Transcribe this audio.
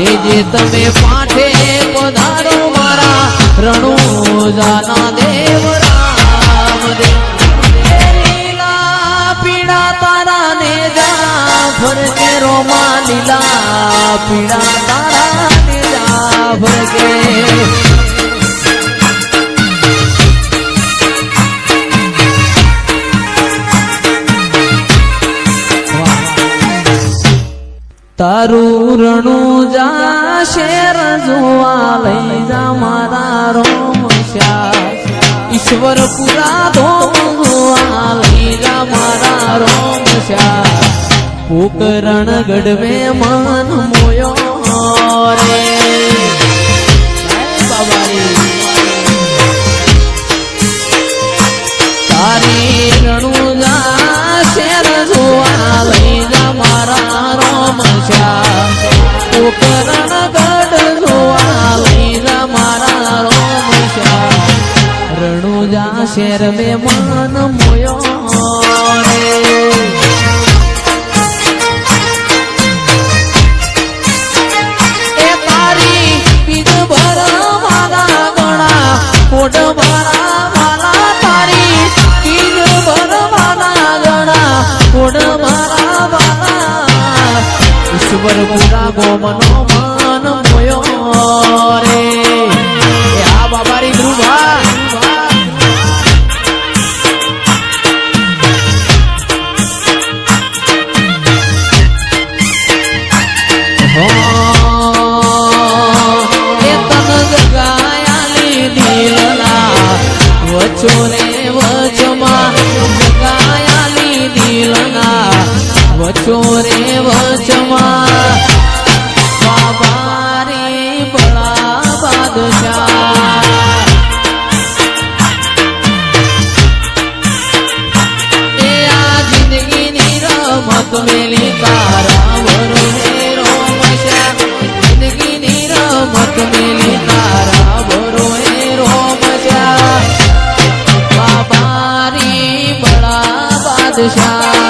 લેજે તમે પાઠે પધારો મારા રણુ જાના દેવ રામ લીલા પીડા તારા ને જા ફરકે રોમા લીલા પીળા તારું રણું જા શેર જોવા લઈ જા મારા રોમ ઈશ્વર પુરા ધોમ જોવા લઈ જા મારા રોમ પોકરણ ગઢવે મન મોયો રે. પોકરણ ગઢ જોવા લઈ જા મારા રોમશ્યા રણુજા શેર મે મન મોયો. રે તારી બીજ ભરવાના ગણા. કોટ ઈશ્વર પુરા ગોમનો મન મોયો રે મેલી તારા વરુણે રોમશ્યા જિંદગીની રમત મેલી તારા વરુણે રોમશ્યા બાબારી બળા બાદશાહ.